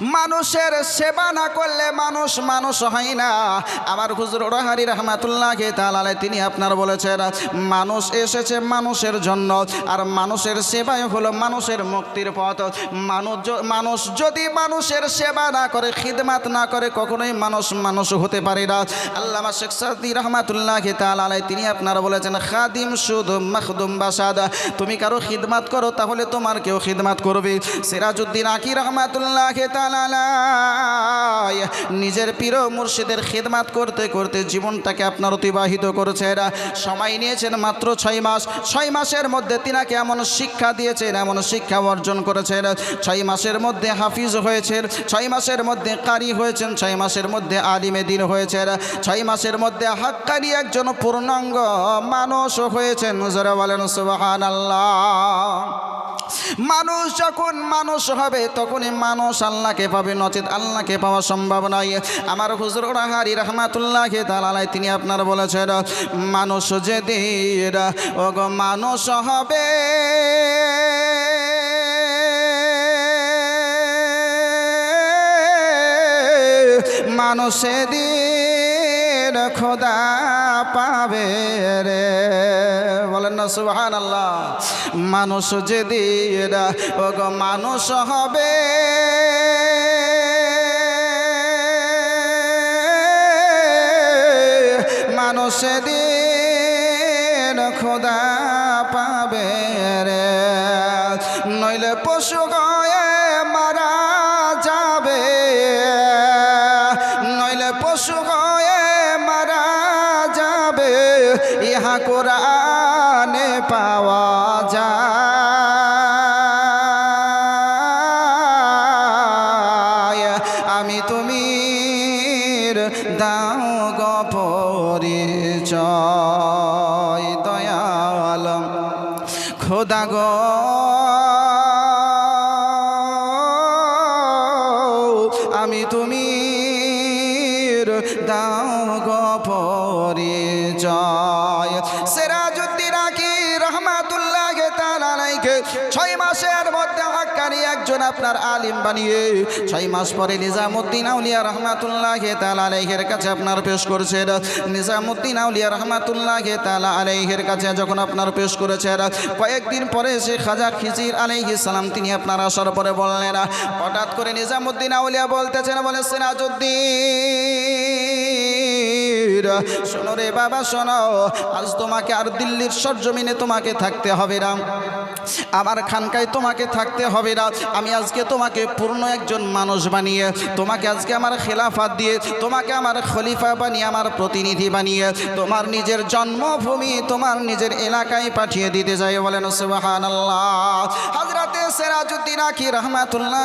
মানুষের সেবা না করলে মানুষ মানুষ হয় না। আমার হুজুর রহারি রহমাতুল্লাহ তালালে তিনি আপনার বলেছেন, মানুষ এসেছে মানুষের জন্য, আর মানুষের সেবাই হলো মানুষের মুক্তির পথ। মানুষ মানুষ যদি মানুষের সেবা না করে, খিদমাত না করে, কখনোই মানুষ মানুষ হতে পারে না। আল্লামা শেখ সাদি রহমাতুল্লাহ তালালে তিনি আপনার বলেছেন, খাদিম সুদ মখদুম বাসাদ। তুমি কারও খিদমাত করো, তাহলে তোমার কেউ খিদমাত করবে। সিরাজউদ্দিন আকি রহমাতুল্লাহ তালালাই নিজের প্রিয় মুর্শিদের খিদমাত করতে করতে জীবনটাকে আপনার অতিবাহিত করেছেন সময় নিয়েছেন মাত্র ছয় মাস। ছয় মাসের মধ্যে তিনাকে এমন শিক্ষা দিয়েছেন, এমন শিক্ষা অর্জন করেছেন। ছয় মাসের মধ্যে হাফিজ হয়েছেন, ছয় মাসের মধ্যে কারি হয়েছেন, ছয় মাসের মধ্যে আলিমে দিন হয়েছেন ছয় মাসের মধ্যে হাক্কারি একজন পূর্ণাঙ্গ মানুষ হয়েছেন, যারা বলেন সুবাহান মানুষ যখন মানুষ হবে, তখনই মানুষ আল্লাহকে পাবে নচেত, আল্লাহকে পাওয়া সম্ভব নয় আমার হুজুর রাহারি রহমাতুল্লাহকে তালালাই তিনি আপনার বলেছেন, মানুষ যেদিন, ওগো মানুষ হবে, মানুষে দিন খোদা পাবে রে। বলেন না সুবহান আল্লাহ মানুষ যেদিন ওগো মানুষ হবে। মানুষ দিন খোদা পাবে রে। নইলে পশু আমি তুমি দাও গপরিচয় আপনার আলিম বানিয়ে ছয় মাস পরে নিজামুদ্দিন আউলিয়া রহমাতুল্লাহ তালা আলাইহের কাছে আপনার পেশ করেছেন নিজামুদ্দিন আউলিয়া রহমাতুল্লাহ তালা আলাইহের কাছে যখন আপনার পেশ করেছেন কয়েকদিন পরে সে খাজা খিজির আলাইহি সালাম তিনি আপনার আসার পরে বললেন, হঠাৎ করে নিজামুদ্দিন আউলিয়া বলতেছেন, বলে সিরাজুদ্দিন শোনো রে বাবা, শোনো, আজ তোমাকে আর দিল্লির সরজমিনে তোমাকে থাকতে হবে না। আমার খানকায় তোমাকে থাকতে হবে না। আমি আজকে তোমাকে পূর্ণ একজন মানুষ বানিয়ে, তোমাকে আজকে আমার খেলাফাত দিয়ে, তোমাকে আমার খলিফা বানিয়ে, আমার প্রতিনিধি বানিয়ে, তোমার নিজের জন্মভূমি, তোমার নিজের এলাকায় পাঠিয়ে দিতে যাই বলেন হাজরাতে সেরাজুদ্দিন আখি রহমাতুল্লাহ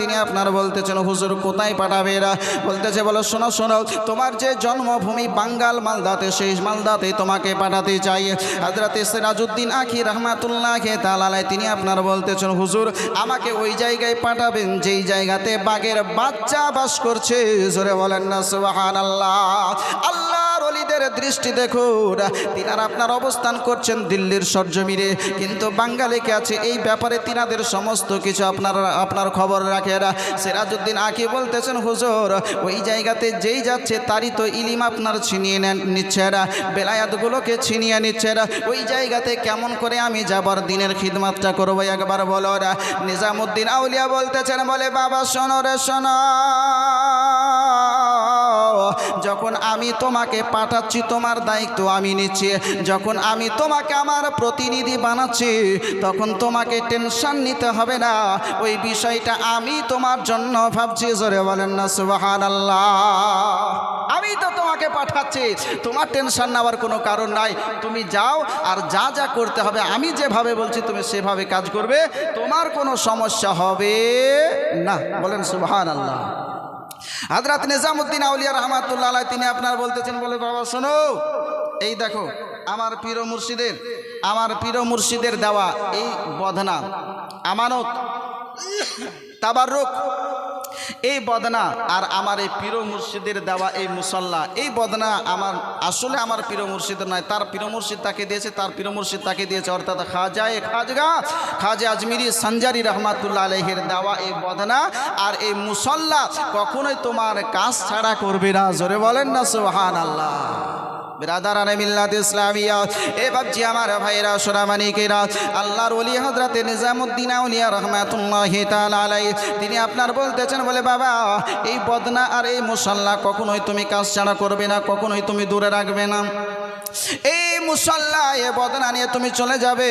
তিনি আপনার বলতেছেন, হুজুর কোথায় পাঠাবে এরা? বলতেছে, বলো, শোনো শোনো, তোমার যে জন্মভূমি বাঙ্গাল মালদাতে, সেই মালদাতে তোমাকে পাঠাতে চাই। হাজরাতে সিরাজউদ্দিন আখি রহমাতুল্লাহ তালালায় তিনি আপনার বলতেছেন, হুজুর, আমাকে ওই জায়গায় পাঠাবেন, যেই জায়গাতে বাঘের বাচ্চা বাস করছে। জোরে বলেন না সুবাহান আল্লাহ আল্লাহর অলিদের দৃষ্টি দেখুন তিনারা আপনার অবস্থান করছেন দিল্লির সরজমিরে কিন্তু বাঙ্গালিকে আছে এই ব্যাপারে তিনাদের সমস্ত কিছু আপনার আপনার খবর রাখেন সিরাজউদ্দিন আকি বলতেছেন, হুজুর, ওই জায়গাতে যেই যাচ্ছে তারই তো ইলিম আপনার ছিনিয়ে নেন, নিচ্ছে বেলায়াতগুলোকে ছিনিয়ে নিচ্ছে ওই জায়গাতে কেমন করে আমি যাবার দিনের খিদমাতটা করব একবার বলো নিজামুদ্দিন আউলিয়া বলতেছেন, বলে, বাবা, শোনো রে, শোনো। যখন আমি তোমাকে পাঠাচ্ছি, তোমার দায়িত্ব আমি নিচ্ছি। যখন আমি তোমাকে আমার প্রতিনিধি বানাচ্ছি, তখন তোমাকে টেনশন নিতে হবে না। ওই বিষয়টা আমি তোমার জন্য ভাবছি, জোরে বলেন না সুবাহান আল্লাহ আমি তো তোমাকে পাঠাচ্ছি, তোমার টেনশন নেওয়ার কোনো কারণ নাই। তুমি যাও আর যা যা করতে হবে, আমি যেভাবে বলছি, তুমি সেভাবে কাজ করবে, তোমার কোনো সমস্যা হবে না। বলেন সুবাহান আল্লাহ হাজরাত নিজামুদ্দিন আউলিয়া রহমাতুল্লাহ তিনি আপনার বলতেছেন, বলে, বাবা, শোনো, এই দেখো, আমার প্রিয় মুর্শিদের, আমার প্রিয় মুর্শিদের দেওয়া এই বধনা আমানত তাবার তাবারুক এই বদনা আর আমার এই পীর মুর্শিদের দেওয়া এই মুসল্লা, এই বদনা আমার, আসলে আমার পীর মুর্শিদের নয়, তার পীর মুর্শিদ তাকে দিয়েছে, তার পীর মুর্শিদ তাকে দিয়েছে, অর্থাৎ খাজায় খাজগা, খাজে আজমিরি সঞ্জারি রহমাতুল্লাহ আলহের দেওয়া এই বদনা আর এই মুসল্লা কখনোই তোমার কাজ ছাড়া করবে না, জোরে বলেন না সোহান আল্লাহ বিরাদারানে মিল্লাত ইসলামিয়া। এ ভাবছি আমার ভাইরা সোনামানিকেরা, আল্লাহর ওলি হজরতে নিজামুদ্দিন আউলিয়া রহমাতুল্লাহ আলাই তিনি আপনার বলতেছেন, বলে, বাবা, এই বদনা আর এই মুসল্লা কখনোই তুমি কাজ ছাড়া করবে না, কখনোই তুমি দূরে রাখবে না। এই মুসাল্লা, এ বদনা নিয়ে তুমি চলে যাবে।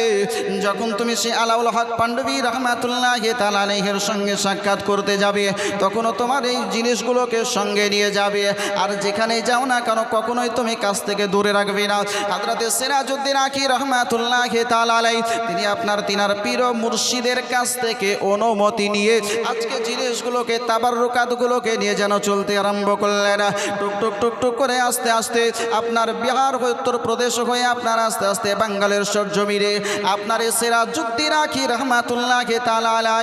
যখন তুমি সে আলাউল হক পাণ্ডবী রহমাতুল্লাহ তাআলা আলাইহির সঙ্গে সাক্ষাৎ করতে যাবে, তখনও তোমার এই জিনিসগুলোকে সঙ্গে নিয়ে যাবে। আর যেখানেই যাও না কেন, কখনোই তুমি কাছ থেকে দূরে রাখবে না। হাজরাতে সিরাজউদ্দিন আকি রহমাতুল্লাহ তাআলা আলাই তিনি আপনার তিনার পীর মুর্শিদের কাছ থেকে অনুমতি নিয়ে আজকে জিনিসগুলোকে, তাবাররুকাতগুলোকে নিয়ে যেন চলতে আরম্ভ করলেন। টুক টুক টুক টুক করে আস্তে আস্তে আপনার বিহার হয়ে উত্তরপ্রদেশ হয়ে আপনার আস্তে আস্তে বাঙ্গালের সরজমিরে আপনার এই সিরাজউদ্দিন আকি রহমাতুল্লাহ তাআলা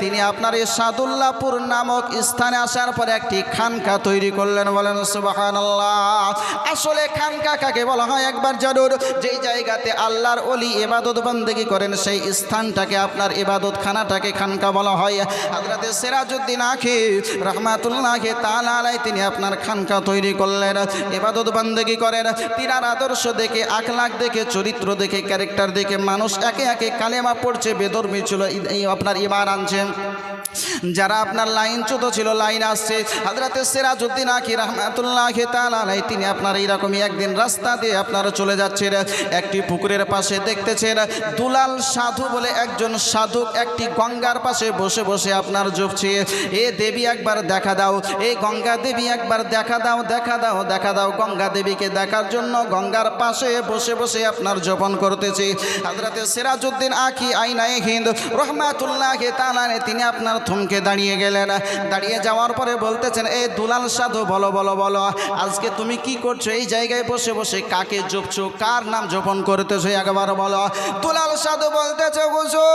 তিনি আপনার সাদুল্লাপুর নামক স্থানে আসার পরে একটি খানকা তৈরি করলেন, বলেন সুবহানাল্লাহ। আসলে খানকা কাকে বলা হয় একবার জানুর যেই জায়গাতে আল্লাহর অলি এবাদত বন্দেগি করেন, সেই স্থানটাকে আপনার এবাদত খানাটাকে খানকা বলা হয়। হযরতে সিরাজউদ্দিন আখি রহমাতুল্লাহ তাআলা আলাই তিনি আপনার খানকা তৈরি করলেন এবাদত বন্দেগি করেন। তিনার আদর্শ দেখে আখলাক দেখে, চরিত্র দেখে ক্যারেক্টার দেখে মানুষ একে একে কালেমা পড়ছে বেদর্মী ছিল আপনার ইমান আনছে। যারা আপনার লাইন চুত ছিল, লাইন আসছে হাজরাতে সিরাজউদ্দিন আকি রহমাতুল্লাহ তালাই তিনি আপনার এইরকমই একদিন রাস্তা দিয়ে আপনারা চলে যাচ্ছেন, একটি পুকুরের পাশে দেখতেছেন, দুলাল সাধু বলে একজন সাধু একটি গঙ্গার পাশে বসে বসে আপনার জপছে, এ দেবী একবার দেখা দাও এই গঙ্গা দেবী একবার দেখা দাও দেখা দাও দেখা দাও, গঙ্গা দেবীকে দেখার জন্য গঙ্গার পাশে বসে বসে আপনার জপন করতেছে। হাজরাতে সিরাজউদ্দিন আকি আইনায় হিন্দ, রহমাতুল্লাহ তালানে তিনি আপনার থমকে দাঁড়িয়ে গেলেন। দাঁড়িয়ে যাওয়ার পরে বলতেছেন এই দুলাল সাধু, বলো বলো বলো, আজকে তুমি কি করছ? এই জায়গায় বসে বসে কাকে জপছো? কার নাম জপন করতেছো? একবার বলো। দুলাল সাধু বলতেছে, হুজুর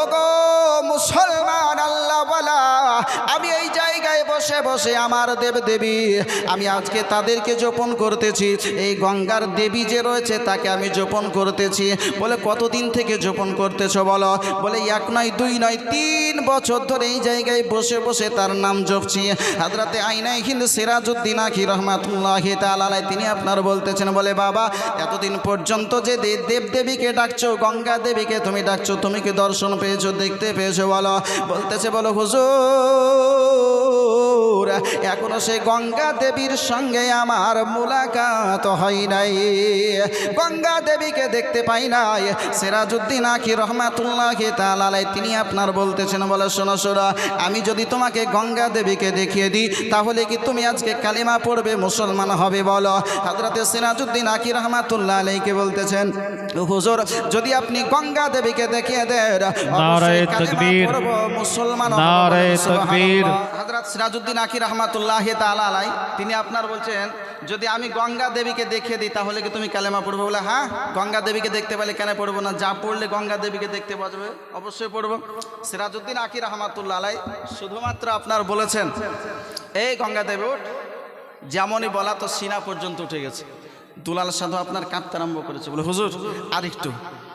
ও গো মুসলমান জায়গায় বসে আমার দেব দেবী, আমি আজকে তাদেরকে জপন করতেছি। এই গঙ্গার দেবী যে রয়েছে, তাকে আমি জপন করতেছি। বলে, কতদিন থেকে জপন করতেছো বলো? বলে, এক নয়, দুই নয়, তিন বছর ধরে এই জায়গায় বসে বসে তার নাম জপছি। হাজরাতে আইনাই কিন্তু সিরাজউদ্দিন আখি রহমাতুল্লাহ তালাই তিনি আপনার বলতেছেন, বলে, বাবা, এতদিন পর্যন্ত যে দেব দেবদেবীকে ডাকছো, গঙ্গা দেবীকে তুমি ডাকছো, তুমি কি দর্শন পেয়েছ, দেখতে পেয়েছ বলো? বলতেছে, বলো, হুজুর এখনও সেই গঙ্গা দেবীর সঙ্গে আমার মুলাকাত হয় নাই গঙ্গা দেবীকে দেখতে পাই নাই সেরাজুদ্দিন আখি রহমাতুল্লাহ তালাই তিনি আপনার বলতেছেন বলে শোনো শোনো আমি যদি তোমাকে গঙ্গা দেবীকে দেখিয়ে দিই তাহলে কি তুমি আজকে কালিমা পড়বে মুসলমান হবে বলো হাজরাতে সিরাজউদ্দিন আকি রহমাতুল্লাহ আলাইকে বলতেছেন হুজুর যদি আপনি গঙ্গা দেবীকে দেখিয়ে দেন। মুসলমান হব, নারায়ে তাকবীর। হযরত সিরাজউদ্দিন আকি রহমাতুল্লাহ তাআলা আলাই, তিনি আপনার বলছেন, যদি আমি গঙ্গা দেবীকে দেখিয়ে দিই, তাহলে কি তুমি কালেমা পড়বে? বলে হ্যাঁ গঙ্গা দেবীকে দেখতে পেলে কেন পড়ব না? যা পড়লে গঙ্গা দেবীকে দেখতে পারবে অবশ্যই পড়ব। সিরাজউদ্দিন আকি রহমাতুল্লাহ আলাই শুধুমাত্র আপনার বলেছেন, এই গঙ্গা দেবী উঠ। যেমনই বলা তো সিনা পর্যন্ত উঠে গেছে। দুলাল সাধু আপনার কাঁদতে আরম্ভ করেছে, বলে, হুজুর, আরেকটু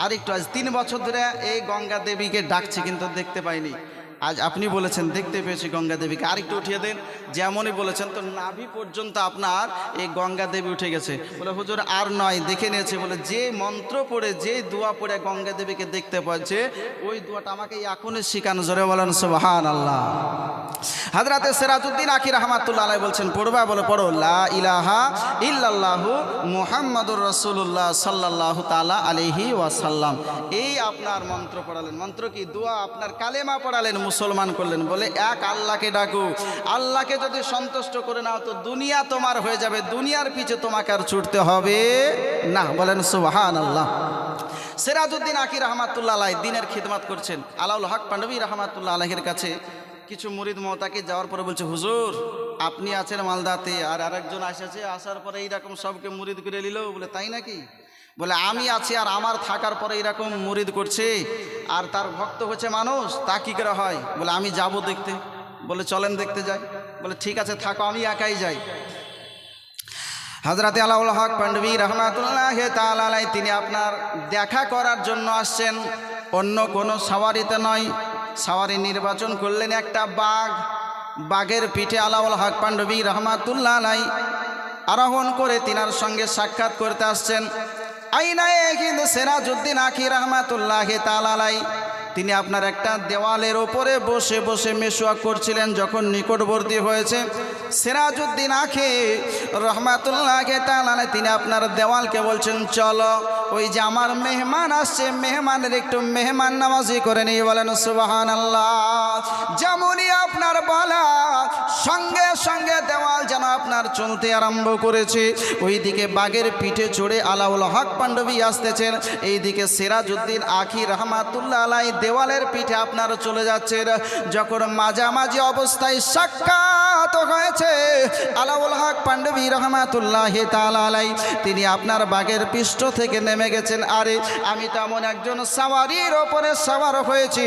আরেকটু, আজ তিন বছর ধরে এই গঙ্গা দেবীকে ডাকছে, কিন্তু দেখতে পাইনি। আজ আপনি বলেছেন, দেখতে পেয়েছি গঙ্গা দেবীকে। আরেকটু উঠিয়ে দেন, যেমনই বলেছেন, তো নাভি পর্যন্ত আপনার এই গঙ্গা দেবী উঠে গেছে। বলে, হুজুর, আর নয়, দেখে নিয়েছে। বলে, যে মন্ত্র পড়ে, যে দোয়া পড়ে গঙ্গা দেবীকে দেখতে পাচ্ছে, ওই দোয়াটা আমাকে এখনই শিখানো। জোরে বলেন সুবহান আল্লাহ হাজরাতে সিরাজউদ্দিন আকি রহমাতুল্লাহ বলছেন, পড়বা? বলে, পড়ো। ইলাহা ইল্লাল্লাহু মুহাম্মাদুর রাসূলুল্লাহ সাল্লাল্লাহু তাআলা আলাইহি ওয়াসাল্লাম। এই আপনার মন্ত্র পড়ালেন। মন্ত্র কি? দোয়া আপনার কালেমা পড়ালেন। মুসলমান করলেন। বলে, এক আল্লাহকে ডাকু। আল্লাহকে যদি সন্তুষ্ট করে নাও, তো দুনিয়া তোমার হয়ে যাবে। দুনিয়ার পিছে তোমাকে আর ছুটতে হবে না। বলেন, সুবহানাল্লাহ। সিরাজউদ্দিন আকি রহমাতুল্লাহ আলাই দিনের খিদমাত করছেন। আলাউল হক পাণ্ডবী রহমাতুল্লাহ আলাহের কাছে কিছু মুরিদ মমতাকে যাওয়ার পরে বলছে, হুজুর, আপনি আছেন মালদাতে, আর আরেকজন আসেছে আসার পরে এইরকম সবকে মুরিদ করে নিল। বলে, তাই নাকি? বলে, আমি আছি আর আমার থাকার পরে এরকম মুরিদ করছে, আর তার ভক্ত হচ্ছে মানুষ, তা কী করে হয়? বলে, আমি যাব দেখতে। বলে, চলেন দেখতে যাই। বলে, ঠিক আছে, থাকো, আমি একাই যাই। হজরত আলাউল হক পান্ডবী রহমাতুল্লাহ তালাই তিনি আপনার দেখা করার জন্য আসছেন। অন্য কোনো সাওয়ারিতে নয়। সাওয়ারি নির্বাচন করলেন একটা বাঘ। বাঘের পিঠে আলাউল হক পান্ডবী রহমাতুল্লাহ আলাই আরোহণ করে তিনার সঙ্গে সাক্ষাৎ করতে আসছেন। আইনায় কিন্তু সেরাজুদ্দিন আখি রহমাতুল্লাহ তালাই তিনি আপনার একটা দেওয়ালের ওপরে বসে বসে মেশোয়া করছিলেন যখন নিকটবর্তী হয়েছে। সিরাজউদ্দিন আখে রহমাতুল্লাহকে তালানে তিনি আপনার দেওয়ালকে বলছেন, চলো, ওই যে আমার মেহমান আসছে, মেহমানের একটু মেহমান নামাজি করে নিয়ে বলেন সুবাহান আল্লাহ যেমনই আপনার বলা, সঙ্গে সঙ্গে দেওয়াল যেন আপনার চলতে আরম্ভ করেছে। ওইদিকে বাঘের পিঠে চড়ে আলাউল হক পাণ্ডবী আসতেছেন। এইদিকে সিরাজউদ্দিন আখি রহমাতুল্লাহ আলাই দেওয়ালের পিঠে আপনার চলে যাচ্ছেন যখন মাঝামাঝি অবস্থায় সাক্ষাৎ হয়েছে, আলাউল হক পাণ্ডবী রহমাতুল্লাহ তালাই তিনি আপনার বাঘের পৃষ্ঠ থেকে নেমে গেছেন। আরে, আমি তেমন একজন সাওয়ারির ওপরে সাওয়ার হয়েছি,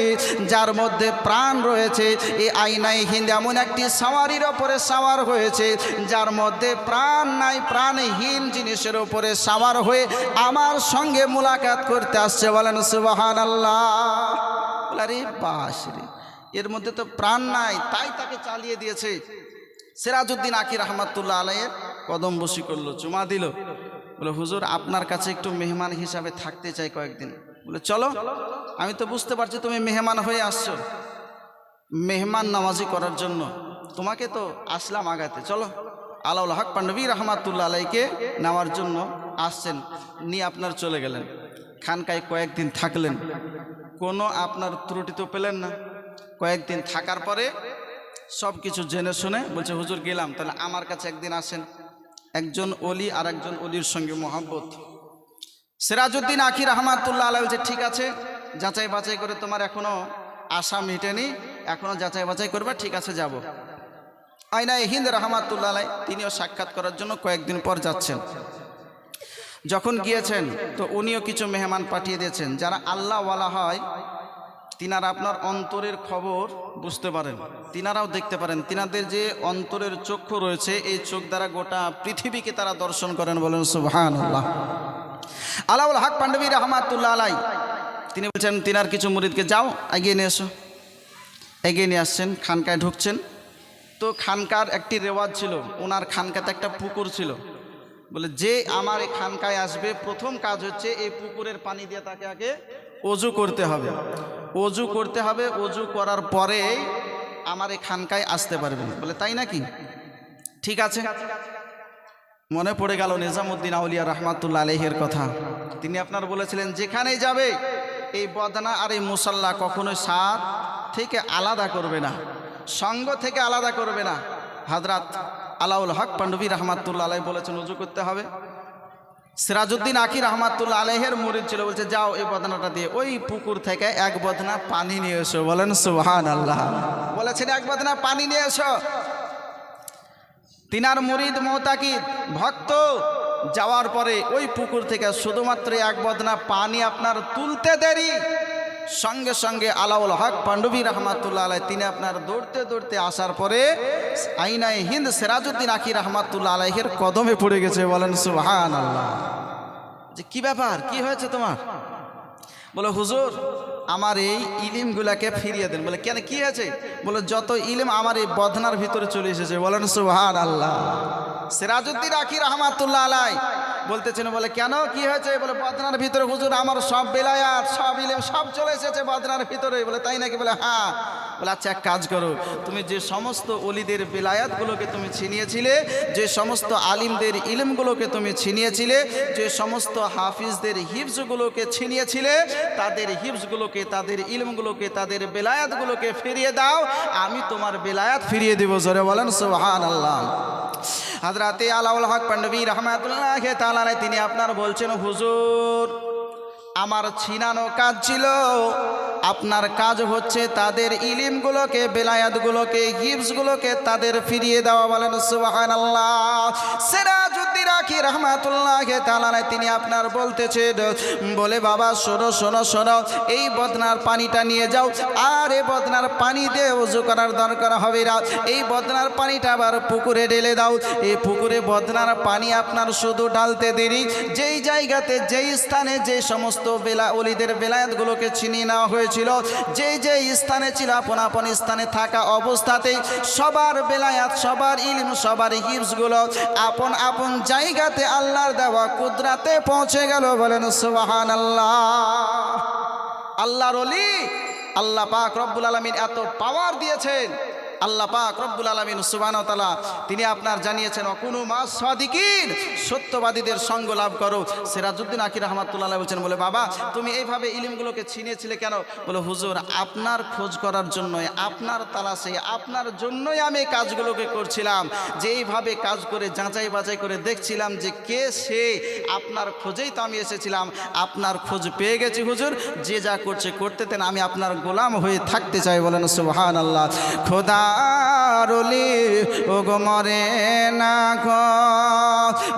যার মধ্যে প্রাণ রয়েছে। এই আইনাই হিন্দ এমন একটি সাওয়ারির ওপরে সাওয়ার হয়েছে, যার মধ্যে প্রাণ নাই, প্রাণহীন জিনিসের ওপরে সাওয়ার হয়ে আমার সঙ্গে মুলাকাত করতে আসছে। বলেন সুবাহান আল্লাহ আরে বাস রে। এর মধ্যে তো প্রাণ নাই, তাই তাকে চালিয়ে দিয়েছে। সিরাজউদ্দিন আকি রহমাতুল্লাহ আলাইয়ের কদম বসি করল, চুমা দিল। বলে, হুজুর, আপনার কাছে একটু মেহমান হিসাবে থাকতে চাই কয়েকদিন। বলে, চলো, আমি তো বুঝতে পারছি তুমি মেহমান হয়ে আসছো। মেহমান নামাজি করার জন্য। তোমাকে তো আসলাম আগাতে। চলো, আলাউল হক পাণ্ডবী রহমাতুল্লাহ আলাইকে নেওয়ার জন্য আসছেন, নিয়ে আপনার চলে গেলেন। খানকায় কয়েকদিন থাকলেন। কোনো আপনার ত্রুটি তো পেলেন না। কয়েকদিন থাকার পরে সব কিছু জেনে শুনে বলছে, হুজুর, গেলাম। তাহলে আমার কাছে একদিন আসেন। একজন অলি আর একজন অলির সঙ্গে মোহাব্বত। সিরাজউদ্দিন আখি রহমাতুল্লাহ আলাই বলছে, ঠিক আছে, যাচাই বাছাই করে তোমার এখনও আশা মিটেনি। এখনও যাচাই বাছাই করবে, ঠিক আছে, যাব। আইনা হিন্দ রহমাতুল্লাহ আলাই তিনিও সাক্ষাৎ করার জন্য কয়েকদিন পর যাচ্ছেন। যখন গিয়েছেন, তো উনিও কিছু মেহমান পাঠিয়ে দিয়েছেন। যারা আল্লাহওয়ালা হয়, তিনারা আপনার অন্তরের খবর বুঝতে পারেন। তিনারাও দেখতে পারেন। তিনাদের যে অন্তরের চক্ষু রয়েছে, এই চোখ দ্বারা গোটা পৃথিবীকে তারা দর্শন করেন বলেন সুবহান আল্লাহ আলাউল হক পাণ্ডবী রহমাতুল্লাহ আলাই তিনি বলছেন, তিনার কিছু মুরিদকে যাও, এগিয়ে নিয়ে এসো। এগিয়ে নিয়ে আসছেন, খানকায় ঢুকছেন। তো খানকার একটি রেওয়াজ ছিল ওনার খানকাতে একটা পুকুর ছিল। বলে, যে আমার এই খানকায় আসবে, প্রথম কাজ হচ্ছে এই পুকুরের পানি দিয়ে তাকে আগে অজু করতে হবে। অজু করতে হবে অজু করার পরে আমার এই খানকায় আসতে পারবেন বলে, তাই নাকি? ঠিক আছে। মনে পড়ে গেল নিজামুদ্দিন আউলিয়া রহমাতুল্লা আলহের কথা। তিনি আপনার বলেছিলেন, যেখানেই যাবে, এই বদনা আর এই মুসাল্লা কখনোই সাত থেকে আলাদা করবে না, সঙ্গ থেকে আলাদা করবে না। হাজরাত আলাউল হক পাণ্ডবী রহমাতুল্লা আলাই বলেছেন, উজু করতে হবে। সিরাজউদ্দিন আকি রহমাতুল্লা আলহের মরিদ ছিল, বলছে, যাও এই বদনাটা দিয়ে, ওই পুকুর থেকে এক বদনা পানি নিয়ে এসো। বলেন সুহান আল্লাহ বলেছেন, এক বদনা পানি নিয়ে এসো। তিনার মুরিদ মোহতাকিদ, ভক্ত, যাওয়ার পরে ওই পুকুর থেকে শুধুমাত্র এক বদনা পানি আপনার তুলতে দেরি। সঙ্গে সঙ্গে আলাউল হক পাণ্ডবী রহমাতুল্লাহ আলাই তিনি আপনার দৌড়তে দৌড়তে আসার পরে আইনায় হিন্দ সিরাজউদ্দিন আকি রহমাতুল্লাহ আলাইহের কদমে পড়ে গেছে, বলেন সুহান আল্লাহ যে কি ব্যাপার? কি হয়েছে তোমার? বলে, হুজুর, আমার এই ইলিমগুলাকে ফিরিয়ে দেন। বলে, কেন? কি আছে বলে, যত ইলিম আমার এই বদনার ভিতরে চলে এসেছে। বলেন সুহান আল্লাহ সিরাজউদ্দিন আকি রহমাতুল্লাহ আলাই বলতেছেন বলে, কেন? কি হয়েছে? বলে, বদনার ভিতরে হুজুর আমার সব বেলায়াত, সব ইলিম সব চলে এসেছে বদনার ভিতরে। বলে, তাই নাকি? বলে হ্যাঁ। বলে আচ্ছা এক কাজ করো। তুমি যে সমস্ত অলিদের বেলায়াতগুলোকে তুমি ছিনিয়েছিলে, যে সমস্ত আলিমদের ইলিমগুলোকে তুমি ছিনিয়েছিলে, যে সমস্ত হাফিজদের হিফজগুলোকে ছিনিয়েছিলে, তাদের হিফজগুলোকে, তাদের ইলমগুলোকে, তাদের বেলায়াতগুলোকে ফিরিয়ে দাও। আমি তোমার বেলায়াত ফিরিয়ে দেবো। জোরে বলেন সোহান আল্লাহ হাজরাতে আলাউল হক পান্ডবী রহমাতুল্লাহ তালানে তিনি আপনার বলছেন হুজুর আমার ছিনানো কাজ ছিল। আপনার কাজ হচ্ছে তাদের ইলিমগুলোকে, বেলায়াতগুলোকে হিপসগুলোকে তাদের ফিরিয়ে দেওয়া বলেন সুবাহান আল্লাহ সিরাজউদ্দিন আখি রহমাতুল্লাহ তালানায় তিনি আপনার বলতেছেন, বলে বাবা, শোনো শোনো শোনো, এই বদনার পানিটা নিয়ে যাও, আর এ বদনার পানি দিয়ে উজু করার দরকার হবে না। এই বদনার পানিটা আবার পুকুরে ঢেলে দাও। এই পুকুরে বদনার পানি আপনার শুধু ডালতে দেরি। যেই জায়গাতে, যেই স্থানে, যে সমস্ত বেলা অলিদের বেলায়াতগুলোকে ছিনিয়ে নেওয়া হয়েছিল যে যে স্থানে ছিল, আপন আপন স্থানে থাকা অবস্থাতেই সবার বেলায়াত, সবার ইলম, সবার হিপসগুলো আপন আপন জায়গাতে আল্লাহর দেওয়া কুদরাতে পৌঁছে গেল বলেন সুবাহান আল্লাহ আল্লাহর অলি আল্লাহ পাক রব্বুল আলমিন এত পাওয়ার দিয়েছেন। আল্লাহ পাক রব্বুল আলমিন সুবান তালা তিনি আপনার জানিয়েছেন, অকুনু মা সাদিকিন সত্যবাদীদের সঙ্গ লাভ করো। সিরাজউদ্দিন আকির রহমাতুল্লাহ বলছেন, বলে, বাবা, তুমি এইভাবে ইলিমগুলোকে ছিনিয়েছিলে কেন? বলে, হুজুর, আপনার খোঁজ করার জন্যই, আপনার তালাশে, আপনার জন্যই আমি কাজগুলোকে করছিলাম। যে এইভাবে কাজ করে, যাচাই বাছাই করে দেখছিলাম যে কে সে, আপনার খোঁজেই তো আমি এসেছিলাম। আপনার খোঁজ পেয়ে গেছি, হুজুর। যে যা করছে, করতে দেন আমি আপনার গোলাম হয়ে থাকতে চাই। বলেন সুবহান আল্লাহ খোদারলি ও গো মরে না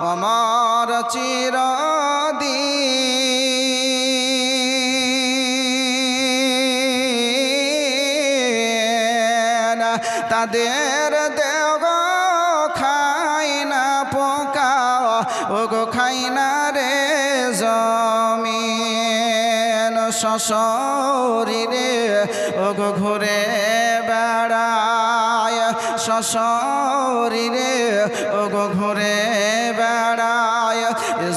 অমর চিরদিন। তাদের দেব খাই না পোকা ও গো খাই না রে জমিন, শশরীরে ও গো ঘুরে শশরীরে ও গো ঘুরে বেড়ায়। এ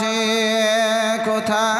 আছে কোথায়